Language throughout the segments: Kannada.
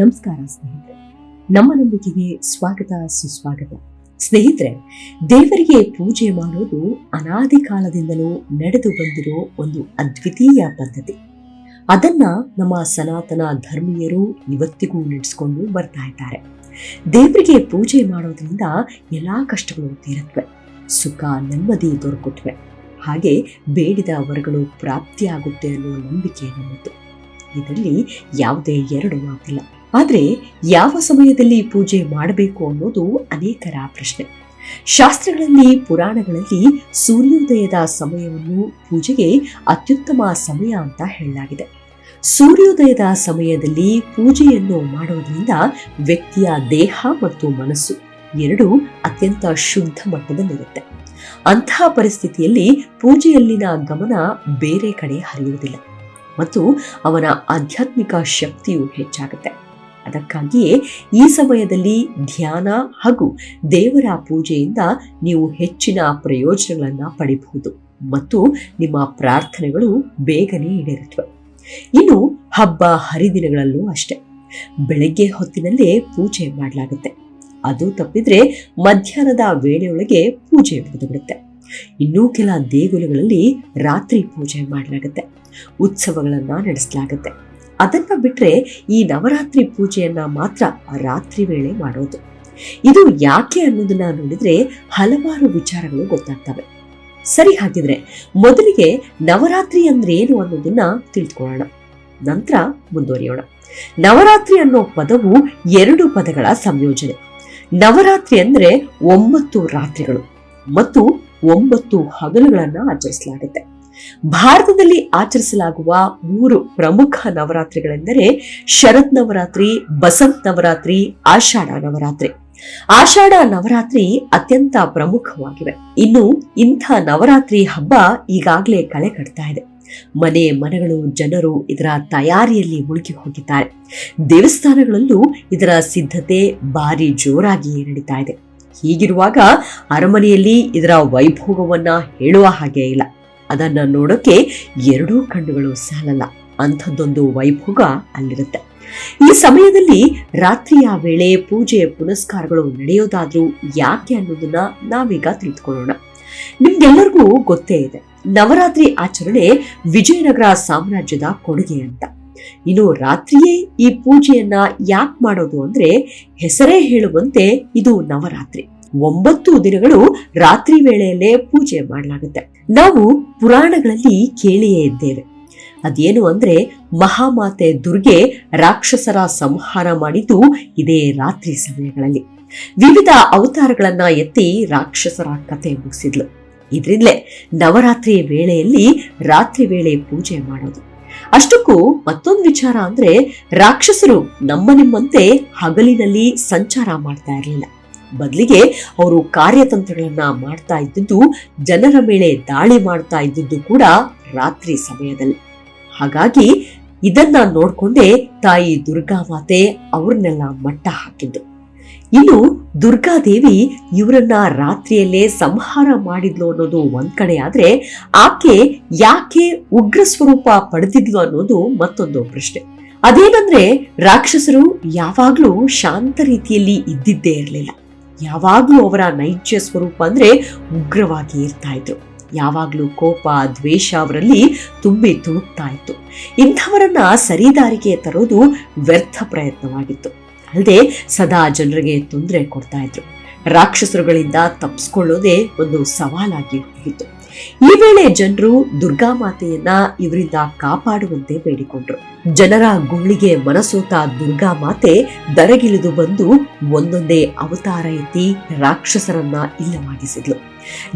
ನಮಸ್ಕಾರ ಸ್ನೇಹಿತರೆ. ನಮ್ಮ ನಂಬಿಕೆಗೆ ಸ್ವಾಗತ, ಸುಸ್ವಾಗತ. ಸ್ನೇಹಿತರೆ, ದೇವರಿಗೆ ಪೂಜೆ ಮಾಡೋದು ಅನಾದಿ ಕಾಲದಿಂದಲೂ ನಡೆದು ಬಂದಿರೋ ಒಂದು ಅದ್ವಿತೀಯ ಪದ್ಧತಿ. ಅದನ್ನ ನಮ್ಮ ಸನಾತನ ಧರ್ಮೀಯರು ಇವತ್ತಿಗೂ ನಡೆಸ್ಕೊಂಡು ಬರ್ತಾ ಇದ್ದಾರೆ. ದೇವರಿಗೆ ಪೂಜೆ ಮಾಡೋದ್ರಿಂದ ಎಲ್ಲಾ ಕಷ್ಟಗಳು ತೀರತ್ವೆ, ಸುಖ, ನೆಮ್ಮದಿ ದೊರಕುತ್ತವೆ ಹಾಗೆ ಬೇಡಿದ ವರಗಳು ಪ್ರಾಪ್ತಿಯಾಗುತ್ತೆ ಅನ್ನೋ ನಂಬಿಕೆ ನಮ್ಮದು. ಇದರಲ್ಲಿ ಯಾವುದೇ ಎರಡು ಮಾತಿಲ್ಲ ಆದರೆ ಯಾವ ಸಮಯದಲ್ಲಿ ಪೂಜೆ ಮಾಡಬೇಕು ಅನ್ನೋದು ಅನೇಕರ ಪ್ರಶ್ನೆ. ಶಾಸ್ತ್ರಗಳಲ್ಲಿ, ಪುರಾಣಗಳಲ್ಲಿ ಸೂರ್ಯೋದಯದ ಸಮಯವನ್ನು ಪೂಜೆಗೆ ಅತ್ಯುತ್ತಮ ಸಮಯ ಅಂತ ಹೇಳಲಾಗಿದೆ. ಸೂರ್ಯೋದಯದ ಸಮಯದಲ್ಲಿ ಪೂಜೆಯನ್ನು ಮಾಡೋದ್ರಿಂದ ವ್ಯಕ್ತಿಯ ದೇಹ ಮತ್ತು ಮನಸ್ಸು ಎರಡೂ ಅತ್ಯಂತ ಶುದ್ಧ ಮಟ್ಟದಲ್ಲಿರುತ್ತೆ. ಅಂತಹ ಪರಿಸ್ಥಿತಿಯಲ್ಲಿ ಪೂಜೆಯಲ್ಲಿನ ಗಮನ ಬೇರೆ ಕಡೆ ಹರಿಯುವುದಿಲ್ಲ. ಮತ್ತು ಅವನ ಆಧ್ಯಾತ್ಮಿಕ ಶಕ್ತಿಯು ಹೆಚ್ಚಾಗುತ್ತೆ. ಅದಕ್ಕಾಗಿಯೇ ಈ ಸಮಯದಲ್ಲಿ ಧ್ಯಾನ ಹಾಗೂ ದೇವರ ಪೂಜೆಯಿಂದ ನೀವು ಹೆಚ್ಚಿನ ಪ್ರಯೋಜನಗಳನ್ನು ಪಡೆಯಬಹುದು ಮತ್ತು ನಿಮ್ಮ ಪ್ರಾರ್ಥನೆಗಳು ಬೇಗನೆ ಈಡೇರುತ್ತವೆ. ಇನ್ನು ಹಬ್ಬ ಹರಿದಿನಗಳಲ್ಲೂ ಅಷ್ಟೆ. ಬೆಳಗ್ಗೆ ಹೊತ್ತಿನಲ್ಲೇ ಪೂಜೆ ಮಾಡಲಾಗುತ್ತೆ. ಅದು ತಪ್ಪಿದ್ರೆ ಮಧ್ಯಾಹ್ನದ ವೇಳೆಯೊಳಗೆ ಪೂಜೆ ಮುಗಿದುಬಿಡುತ್ತೆ. ಇನ್ನೂ ಕೆಲ ದೇಗುಲಗಳಲ್ಲಿ ರಾತ್ರಿ ಪೂಜೆ ಮಾಡಲಾಗುತ್ತೆ, ಉತ್ಸವಗಳನ್ನು ನಡೆಸಲಾಗುತ್ತೆ. ಅದನ್ನು ಬಿಟ್ಟರೆ ಈ ನವರಾತ್ರಿ ಪೂಜೆಯನ್ನು ಮಾತ್ರ ರಾತ್ರಿ ವೇಳೆ ಮಾಡೋದು. ಇದು ಯಾಕೆ ಅನ್ನೋದನ್ನ ನೋಡಿದ್ರೆ ಹಲವಾರು ವಿಚಾರಗಳು ಗೊತ್ತಾಗ್ತವೆ. ಸರಿ ಹಾಗಿದ್ರೆ ಮೊದಲಿಗೆ ನವರಾತ್ರಿ ಅಂದ್ರೆ ಏನು ಅನ್ನೋದನ್ನ ತಿಳ್ಕೊಳ್ಳೋಣ. ನಂತರ ಮುಂದುವರಿಯೋಣ. ನವರಾತ್ರಿ ಅನ್ನೋ ಪದವು ಎರಡು ಪದಗಳ ಸಂಯೋಜನೆ. ನವರಾತ್ರಿ ಅಂದ್ರೆ ಒಂಬತ್ತು ರಾತ್ರಿಗಳು ಮತ್ತು ಒಂಬತ್ತು ಹಗಲುಗಳನ್ನ ಆಚರಿಸಲಾಗುತ್ತೆ. ಭಾರತದಲ್ಲಿ ಆಚರಿಸಲಾಗುವ ಮೂರು ಪ್ರಮುಖ ನವರಾತ್ರಿಗಳೆಂದರೆ ಶರತ್ ನವರಾತ್ರಿ, ಬಸಂತ್ ನವರಾತ್ರಿ, ಆಷಾಢ ನವರಾತ್ರಿ. ಆಷಾಢ ನವರಾತ್ರಿ ಅತ್ಯಂತ ಪ್ರಮುಖವಾಗಿವೆ. ಇನ್ನು ಇಂಥ ನವರಾತ್ರಿ ಹಬ್ಬ ಈಗಾಗಲೇ ಕಳೆ ಕಟ್ತಾ ಇದೆ. ಮನೆ ಮನೆಗಳು, ಜನರು ಇದರ ತಯಾರಿಯಲ್ಲಿ ಮುಳುಗಿ ಹೋಗಿದ್ದಾರೆ. ದೇವಸ್ಥಾನಗಳಲ್ಲೂ ಇದರ ಸಿದ್ಧತೆ ಭಾರಿ ಜೋರಾಗಿ ನಡೀತಾ ಇದೆ. ಹೀಗಿರುವಾಗ ಅರಮನೆಯಲ್ಲಿ ಇದರ ವೈಭೋಗವನ್ನ ಹೇಳುವ ಹಾಗೆ ಇಲ್ಲ. ಅದನ್ನ ನೋಡೋಕೆ ಎರಡೂ ಕಣ್ಣುಗಳು ಸಾಲಲ್ಲ. ಅಂಥದ್ದೊಂದು ವೈಭೋಗ ಅಲ್ಲಿರುತ್ತೆ. ಈ ಸಮಯದಲ್ಲಿ ರಾತ್ರಿಯ ವೇಳೆ ಪೂಜೆ ಪುನಸ್ಕಾರಗಳು ನಡೆಯೋದಾದ್ರೂ ಯಾಕೆ ಅನ್ನೋದನ್ನ ನಾವೀಗ ತಿಳಿದುಕೊಳ್ಳೋಣ. ನಿಮ್ಗೆಲ್ಲರಿಗೂ ಗೊತ್ತೇ ಇದೆ. ನವರಾತ್ರಿ ಆಚರಣೆ ವಿಜಯನಗರ ಸಾಮ್ರಾಜ್ಯದ ಕೊಡುಗೆ ಅಂತ. ಇನ್ನು ರಾತ್ರಿಯೇ ಈ ಪೂಜೆಯನ್ನ ಯಾಕೆ ಮಾಡೋದು ಅಂದ್ರೆ ಹೆಸರೇ ಹೇಳುವಂತೆ ಇದು ನವರಾತ್ರಿ. ಒಂಬತ್ತು ದಿನಗಳು ರಾತ್ರಿ ವೇಳೆಯಲ್ಲೇ ಪೂಜೆ ಮಾಡಲಾಗುತ್ತೆ. ನಾವು ಪುರಾಣಗಳಲ್ಲಿ ಕೇಳಿಯೇ ಇದ್ದೇವೆ. ಅದೇನು ಅಂದ್ರೆ ಮಹಾಮಾತೆ ದುರ್ಗೆ ರಾಕ್ಷಸರ ಸಂಹಾರ ಮಾಡಿದ್ದು ಇದೇ ರಾತ್ರಿ ಸಮಯಗಳಲ್ಲಿ. ವಿವಿಧ ಅವತಾರಗಳನ್ನ ಎತ್ತಿ ರಾಕ್ಷಸರ ಕತೆ ಮುಗಿಸಿದ್ಲು. ಇದರಿಂದಲೇ ನವರಾತ್ರಿ ವೇಳೆಯಲ್ಲಿ ರಾತ್ರಿ ವೇಳೆ ಪೂಜೆ ಮಾಡೋದು. ಅಷ್ಟಕ್ಕೂ ಮತ್ತೊಂದು ವಿಚಾರ ಅಂದ್ರೆ ರಾಕ್ಷಸರು ನಮ್ಮ ನಿಮ್ಮಂತೆ ಹಗಲಿನಲ್ಲಿ ಸಂಚಾರ ಮಾಡ್ತಾ ಇರಲಿಲ್ಲ. ಬದಲಿಗೆ ಅವರು ಕಾರ್ಯತಂತ್ರಗಳನ್ನ ಮಾಡ್ತಾ ಇದ್ದಿದ್ದು, ಜನರ ಮೇಲೆ ದಾಳಿ ಮಾಡ್ತಾ ಇದ್ದಿದ್ದು ಕೂಡ ರಾತ್ರಿ ಸಮಯದಲ್ಲಿ. ಹಾಗಾಗಿ ಇದನ್ನ ನೋಡ್ಕೊಂಡೇ ತಾಯಿ ದುರ್ಗಾ ಮಾತೆ ಅವ್ರನ್ನೆಲ್ಲ ಮಟ್ಟ ಹಾಕಿದ್ದು. ಇನ್ನು ದುರ್ಗಾದೇವಿ ಇವರನ್ನ ರಾತ್ರಿಯಲ್ಲೇ ಸಂಹಾರ ಮಾಡಿದ್ಲು ಅನ್ನೋದು ಒಂದ್ ಕಡೆ ಆದ್ರೆ ಆಕೆ ಯಾಕೆ ಉಗ್ರ ಸ್ವರೂಪ ಪಡೆದಿದ್ಲು ಅನ್ನೋದು ಮತ್ತೊಂದು ಪ್ರಶ್ನೆ. ಅದೇನಂದ್ರೆ ರಾಕ್ಷಸರು ಯಾವಾಗ್ಲೂ ಶಾಂತ ರೀತಿಯಲ್ಲಿ ಇದ್ದಿದ್ದೇ ಇರಲಿಲ್ಲ. ಯಾವಾಗ್ಲೂ ಅವರ ನೈಜ ಸ್ವರೂಪ ಅಂದ್ರೆ ಉಗ್ರವಾಗಿ ಇರ್ತಾ ಇದ್ರು. ಯಾವಾಗ್ಲೂ ಕೋಪ, ದ್ವೇಷ ಅವರಲ್ಲಿ ತುಂಬಿ ತುಳುಕ್ತಾ ಇತ್ತು. ಇಂಥವರನ್ನ ಸರಿದಾರಿಗೆ ತರೋದು ವ್ಯರ್ಥ ಪ್ರಯತ್ನವಾಗಿತ್ತು. ಅಲ್ಲದೆ ಸದಾ ಜನರಿಗೆ ತೊಂದರೆ ಕೊಡ್ತಾ ಇದ್ರು. ರಾಕ್ಷಸರುಗಳಿಂದ ತಪ್ಪಿಸ್ಕೊಳ್ಳೋದೇ ಒಂದು ಸವಾಲಾಗಿ ಹೋಗಿತ್ತು. ಈ ವೇಳೆ ಜನರು ದುರ್ಗಾ ಮಾತೆಯನ್ನ ಇವರಿಂದ ಕಾಪಾಡುವಂತೆ ಬೇಡಿಕೊಂಡ್ರು. ಜನರ ಗುಳ್ಳಿಗೆ ಮನಸೋತ ದುರ್ಗಾ ಮಾತೆ ದರಗಿಳಿದು ಬಂದು ಒಂದೊಂದೇ ಅವತಾರ ಎತ್ತಿ ರಾಕ್ಷಸರನ್ನ ಇಲ್ಲವಾಗಿಸಿದ್ಲು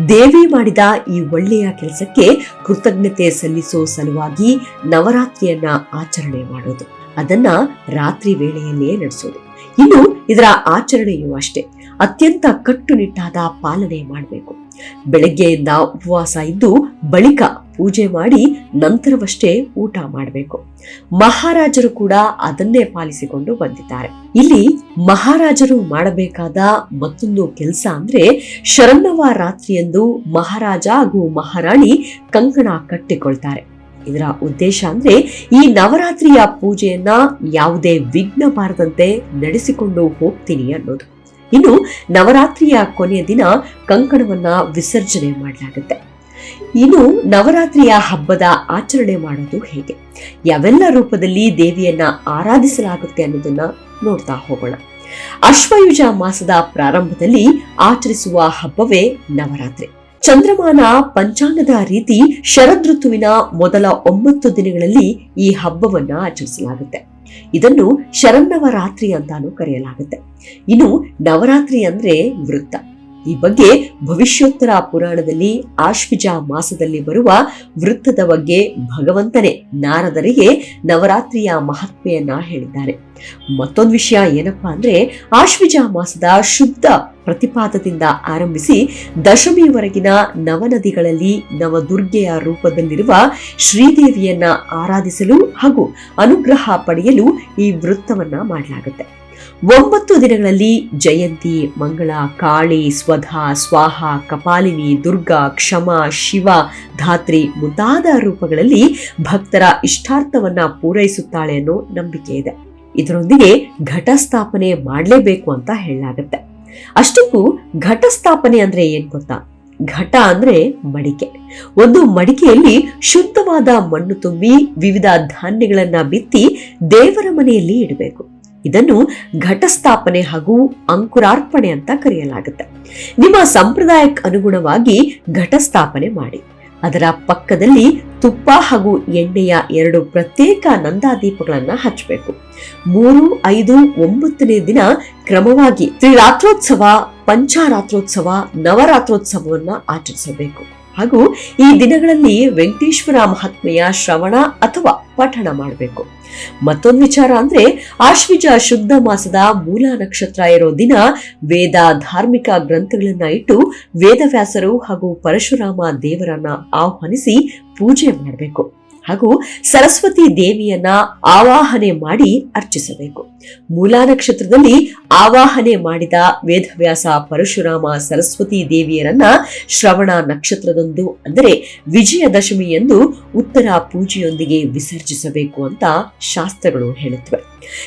ದೇವಿ ಮಾಡಿದ ಈ ಒಳ್ಳೆಯ ಕೆಲಸಕ್ಕೆ ಕೃತಜ್ಞತೆ ಸಲ್ಲಿಸೋ ಸಲುವಾಗಿ ನವರಾತ್ರಿಯನ್ನ ಆಚರಣೆ ಮಾಡೋದು. ಅದನ್ನ ರಾತ್ರಿ ವೇಳೆಯಲ್ಲೇ ನಡೆಸೋದು. ಇನ್ನು ಇದರ ಆಚರಣೆಯೂ ಅಷ್ಟೇ. ಅತ್ಯಂತ ಕಟ್ಟುನಿಟ್ಟಾದ ಪಾಲನೆ ಮಾಡಬೇಕು. ಬೆಳಗ್ಗೆಯಿಂದ ಉಪವಾಸ ಇದ್ದು ಬಳಿಕ ಪೂಜೆ ಮಾಡಿ ನಂತರವಷ್ಟೇ ಊಟ ಮಾಡಬೇಕು. ಮಹಾರಾಜರು ಕೂಡ ಅದನ್ನೇ ಪಾಲಿಸಿಕೊಂಡು ಬಂದಿದ್ದಾರೆ. ಇಲ್ಲಿ ಮಹಾರಾಜರು ಮಾಡಬೇಕಾದ ಮತ್ತೊಂದು ಕೆಲಸ ಅಂದ್ರೆ ಶರನ್ನವ ರಾತ್ರಿಯಂದು ಮಹಾರಾಜ ಹಾಗೂ ಮಹಾರಾಣಿ ಕಂಕಣ ಕಟ್ಟಿಕೊಳ್ತಾರೆ. ಇದರ ಉದ್ದೇಶ ಅಂದ್ರೆ ಈ ನವರಾತ್ರಿಯ ಪೂಜೆಯನ್ನ ಯಾವುದೇ ವಿಘ್ನ ಬಾರದಂತೆ ನಡೆಸಿಕೊಂಡು ಹೋಗ್ತೀನಿ ಅನ್ನೋದು. ಇನ್ನು ನವರಾತ್ರಿಯ ಕೊನೆಯ ದಿನ ಕಂಕಣವನ್ನ ವಿಸರ್ಜನೆ ಮಾಡಲಾಗುತ್ತೆ. ಇನ್ನು ನವರಾತ್ರಿಯ ಹಬ್ಬದ ಆಚರಣೆ ಮಾಡೋದು ಹೇಗೆ? ಯಾವೆಲ್ಲ ರೂಪದಲ್ಲಿ ದೇವಿಯನ್ನ ಆರಾಧಿಸಲಾಗುತ್ತೆ ಅನ್ನೋದನ್ನ ನೋಡ್ತಾ ಹೋಗೋಣ. ಅಶ್ವಯುಜ ಮಾಸದ ಪ್ರಾರಂಭದಲ್ಲಿ ಆಚರಿಸುವ ಹಬ್ಬವೇ ನವರಾತ್ರಿ. ಚಂದ್ರಮಾನ ಪಂಚಾಂಗದ ರೀತಿ ಶರದೃತುವಿನ ಮೊದಲ ಒಂಬತ್ತು ದಿನಗಳಲ್ಲಿ ಈ ಹಬ್ಬವನ್ನ ಆಚರಿಸಲಾಗುತ್ತೆ. ಇದನ್ನು ಶರನ್ನವರಾತ್ರಿ ಅಂತಾನು ಕರೆಯಲಾಗುತ್ತೆ. ಇನ್ನು ನವರಾತ್ರಿ ಅಂದ್ರೆ ವೃತ್ತ. ಈ ಬಗ್ಗೆ ಭವಿಷ್ಯೋತ್ತರ ಪುರಾಣದಲ್ಲಿ ಆಶ್ವಿಜ ಮಾಸದಲ್ಲಿ ಬರುವ ವೃತ್ತದ ಬಗ್ಗೆ ಭಗವಂತನೇ ನಾರದರಿಗೆ ನವರಾತ್ರಿಯ ಮಹಾತ್ಮೆಯನ್ನ ಹೇಳಿದ್ದಾರೆ. ಮತ್ತೊಂದು ವಿಷಯ ಏನಪ್ಪಾ ಅಂದ್ರೆ ಆಶ್ವಿಜ ಮಾಸದ ಶುದ್ಧ ಪ್ರತಿಪಾದದಿಂದ ಆರಂಭಿಸಿ ದಶಮಿವರೆಗಿನ ನವನದಿಗಳಲ್ಲಿ ನವದುರ್ಗೆಯ ರೂಪದಲ್ಲಿರುವ ಶ್ರೀದೇವಿಯನ್ನ ಆರಾಧಿಸಲು ಹಾಗೂ ಅನುಗ್ರಹ ಪಡೆಯಲು ಈ ವೃತ್ತವನ್ನ ಮಾಡಲಾಗುತ್ತೆ. ಒಂಬತ್ತು ದಿನಗಳಲ್ಲಿ ಜಯಂತಿ, ಮಂಗಳ, ಕಾಳಿ, ಸ್ವಧ, ಸ್ವಾಹ, ಕಪಾಲಿನಿ, ದುರ್ಗಾ, ಕ್ಷಮ, ಶಿವ, ಧಾತ್ರಿ ಮುಂತಾದ ರೂಪಗಳಲ್ಲಿ ಭಕ್ತರ ಇಷ್ಟಾರ್ಥವನ್ನ ಪೂರೈಸುತ್ತಾಳೆ ಅನ್ನೋ ನಂಬಿಕೆ ಇದೆ. ಇದರೊಂದಿಗೆ ಘಟಸ್ಥಾಪನೆ ಮಾಡಲೇಬೇಕು ಅಂತ ಹೇಳಲಾಗುತ್ತೆ. ಅಷ್ಟಕ್ಕೂ ಘಟಸ್ಥಾಪನೆ ಅಂದ್ರೆ ಏನ್ ಗೊತ್ತಾ? ಘಟ ಅಂದ್ರೆ ಮಡಿಕೆ. ಒಂದು ಮಡಿಕೆಯಲ್ಲಿ ಶುದ್ಧವಾದ ಮಣ್ಣು ತುಂಬಿ ವಿವಿಧ ಧಾನ್ಯಗಳನ್ನ ಬಿತ್ತಿ ದೇವರ ಮನೆಯಲ್ಲಿ ಇಡಬೇಕು. ಇದನ್ನು ಘಟಸ್ಥಾಪನೆ ಹಾಗೂ ಅಂಕುರಾರ್ಪಣೆ ಅಂತ ಕರೆಯಲಾಗುತ್ತೆ. ನಿಮ್ಮ ಸಂಪ್ರದಾಯಕ್ಕೆ ಅನುಗುಣವಾಗಿ ಘಟಸ್ಥಾಪನೆ ಮಾಡಿ. ಅದರ ಪಕ್ಕದಲ್ಲಿ ತುಪ್ಪ ಹಾಗೂ ಎಣ್ಣೆಯ ಎರಡು ಪ್ರತ್ಯೇಕ ನಂದಾದೀಪಗಳನ್ನು ಹಚ್ಚಬೇಕು ಮೂರು, ಐದು, ಒಂಬತ್ತನೇ ದಿನ ಕ್ರಮವಾಗಿ ತ್ರಿರಾತ್ರೋತ್ಸವ, ಪಂಚಾರಾತ್ರೋತ್ಸವ, ನವರಾತ್ರೋತ್ಸವವನ್ನು ಆಚರಿಸಬೇಕು. ಹಾಗೂ ಈ ದಿನಗಳಲ್ಲಿ ವೆಂಕಟೇಶ್ವರ ಮಹಾತ್ಮೆಯ ಶ್ರವಣ ಅಥವಾ ಪಠಣ ಮಾಡಬೇಕು. ಮತ್ತೊಂದು ವಿಚಾರ ಅಂದ್ರೆ ಆಶ್ವಿಜ ಶುದ್ಧ ಮಾಸದ ಮೂಲ ನಕ್ಷತ್ರ ಇರೋ ದಿನ ವೇದ ಧಾರ್ಮಿಕ ಗ್ರಂಥಗಳನ್ನ ಇಟ್ಟು ವೇದವ್ಯಾಸರು ಹಾಗೂ ಪರಶುರಾಮ ದೇವರನ್ನ ಆಹ್ವಾನಿಸಿ ಪೂಜೆ ಮಾಡಬೇಕು. ಹಾಗೂ ಸರಸ್ವತಿ ದೇವಿಯನ್ನ ಆವಾಹನೆ ಮಾಡಿ ಅರ್ಚಿಸಬೇಕು. ಮೂಲ ನಕ್ಷತ್ರದಲ್ಲಿ ಆವಾಹನೆ ಮಾಡಿದ ವೇದವ್ಯಾಸ ಪರಶುರಾಮ ಸರಸ್ವತಿ ದೇವಿಯರನ್ನ ಶ್ರವಣ ನಕ್ಷತ್ರದಂದು ಅಂದರೆ ವಿಜಯದಶಮಿ ಎಂದು ಉತ್ತರ ಪೂಜೆಯೊಂದಿಗೆ ವಿಸರ್ಜಿಸಬೇಕು ಅಂತ ಶಾಸ್ತ್ರಗಳು ಹೇಳುತ್ತವೆ.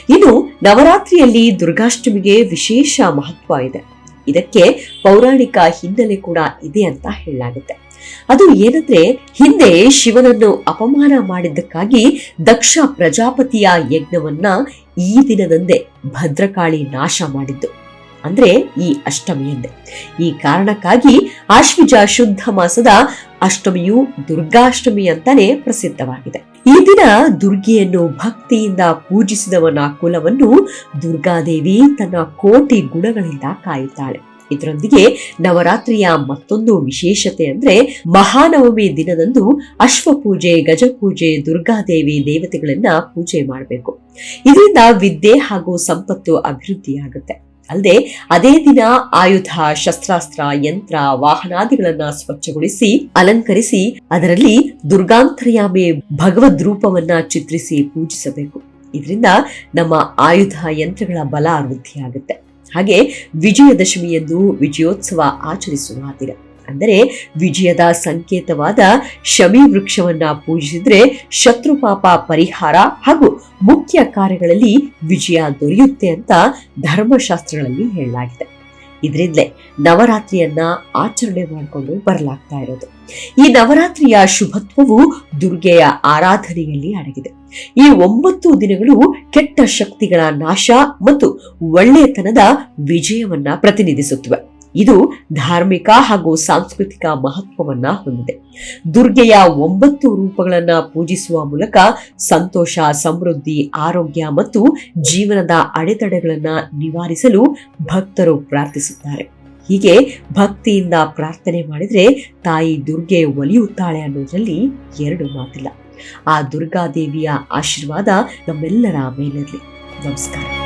ಇನ್ನು ನವರಾತ್ರಿಯಲ್ಲಿ ದುರ್ಗಾಷ್ಟಮಿಗೆ ವಿಶೇಷ ಮಹತ್ವ ಇದೆ. ಇದಕ್ಕೆ ಪೌರಾಣಿಕ ಹಿನ್ನೆಲೆ ಕೂಡ ಇದೆ ಅಂತ ಹೇಳಲಾಗುತ್ತೆ. ಅದು ಏನಂದ್ರೆ, ಹಿಂದೆ ಶಿವನನ್ನು ಅಪಮಾನ ಮಾಡಿದ್ದಕ್ಕಾಗಿ ದಕ್ಷ ಪ್ರಜಾಪತಿಯ ಯಜ್ಞವನ್ನ ಈ ದಿನದಂದೇ ಭದ್ರಕಾಳಿ ನಾಶ ಮಾಡಿದ್ದು. ಅಂದ್ರೆ ಈ ಅಷ್ಟಮಿಯಂದೆ. ಈ ಕಾರಣಕ್ಕಾಗಿ ಆಶ್ವಿಜ ಶುದ್ಧ ಮಾಸದ ಅಷ್ಟಮಿಯು ದುರ್ಗಾಷ್ಟಮಿ ಅಂತಾನೆ ಪ್ರಸಿದ್ಧವಾಗಿದೆ. ಈ ದಿನ ದುರ್ಗೆಯನ್ನು ಭಕ್ತಿಯಿಂದ ಪೂಜಿಸಿದವನ ಕುಲವನ್ನು ದುರ್ಗಾದೇವಿ ತನ್ನ ಕೋಟಿ ಗುಣಗಳಿಂದ ಕಾಯುತ್ತಾಳೆ. ಇದರೊಂದಿಗೆ ನವರಾತ್ರಿಯ ಮತ್ತೊಂದು ವಿಶೇಷತೆ ಅಂದ್ರೆ ಮಹಾನವಮಿ ದಿನದಂದು ಅಶ್ವಪೂಜೆ, ಗಜಪೂಜೆ, ದುರ್ಗಾದೇವಿ ದೇವತೆಗಳನ್ನ ಪೂಜೆ ಮಾಡಬೇಕು. ಇದರಿಂದ ವಿದ್ಯೆ ಹಾಗೂ ಸಂಪತ್ತು ಅಭಿವೃದ್ಧಿಯಾಗುತ್ತೆ. ಅಲ್ಲದೆ ಅದೇ ದಿನ ಆಯುಧ, ಶಸ್ತ್ರಾಸ್ತ್ರ, ಯಂತ್ರ, ವಾಹನಾದಿಗಳನ್ನ ಸ್ವಚ್ಛಗೊಳಿಸಿ, ಅಲಂಕರಿಸಿ, ಅದರಲ್ಲಿ ದುರ್ಗಾಂತರ್ಯಾಮೆ ಭಗವದ್ ರೂಪವನ್ನ ಚಿತ್ರಿಸಿ ಪೂಜಿಸಬೇಕು. ಇದರಿಂದ ನಮ್ಮ ಆಯುಧ ಯಂತ್ರಗಳ ಬಲ ವೃದ್ಧಿಯಾಗುತ್ತೆ. ಹಾಗೆ ವಿಜಯದಶಮಿಯಂದು ವಿಜಯೋತ್ಸವ ಆಚರಿಸುವ ದಿನ ಅಂದರೆ ವಿಜಯದ ಸಂಕೇತವಾದ ಶಮಿ ವೃಕ್ಷವನ್ನ ಪೂಜಿಸಿದ್ರೆ ಶತ್ರು ಪಾಪ ಪರಿಹಾರ ಹಾಗೂ ಮುಖ್ಯ ಕಾರ್ಯಗಳಲ್ಲಿ ವಿಜಯ ದೊರೆಯುತ್ತೆ ಅಂತ ಧರ್ಮಶಾಸ್ತ್ರಗಳಲ್ಲಿ ಹೇಳಲಾಗಿದೆ. ಇದರಿಂದಲೇ ನವರಾತ್ರಿಯನ್ನ ಆಚರಣೆ ಮಾಡಿಕೊಂಡು ಬರಲಾಗ್ತಾ ಇರೋದು. ಈ ನವರಾತ್ರಿಯ ಶುಭತ್ವವು ದುರ್ಗೆಯ ಆರಾಧನೆಯಲ್ಲಿ ಅಡಗಿದೆ. ಈ ಒಂಬತ್ತು ದಿನಗಳು ಕೆಟ್ಟ ಶಕ್ತಿಗಳ ನಾಶ ಮತ್ತು ಒಳ್ಳೆಯತನದ ವಿಜಯವನ್ನ ಪ್ರತಿನಿಧಿಸುತ್ತವೆ. ಇದು ಧಾರ್ಮಿಕ ಹಾಗೂ ಸಾಂಸ್ಕೃತಿಕ ಮಹತ್ವವನ್ನ ಹೊಂದಿದೆ. ದುರ್ಗೆಯ ಒಂಬತ್ತು ರೂಪಗಳನ್ನ ಪೂಜಿಸುವ ಮೂಲಕ ಸಂತೋಷ, ಸಮೃದ್ಧಿ, ಆರೋಗ್ಯ ಮತ್ತು ಜೀವನದ ಅಡೆತಡೆಗಳನ್ನ ನಿವಾರಿಸಲು ಭಕ್ತರು ಪ್ರಾರ್ಥಿಸುತ್ತಾರೆ. ಹೀಗೆ ಭಕ್ತಿಯಿಂದ ಪ್ರಾರ್ಥನೆ ಮಾಡಿದ್ರೆ ತಾಯಿ ದುರ್ಗೆ ಒಲಿಯುತ್ತಾಳೆ ಅನ್ನೋದ್ರಲ್ಲಿ ಎರಡು ಮಾತಿಲ್ಲ. ಆ ದುರ್ಗಾದೇವಿಯ ಆಶೀರ್ವಾದ ನಮ್ಮೆಲ್ಲರ ಮೇಲಿರಲಿ. ನಮಸ್ಕಾರ.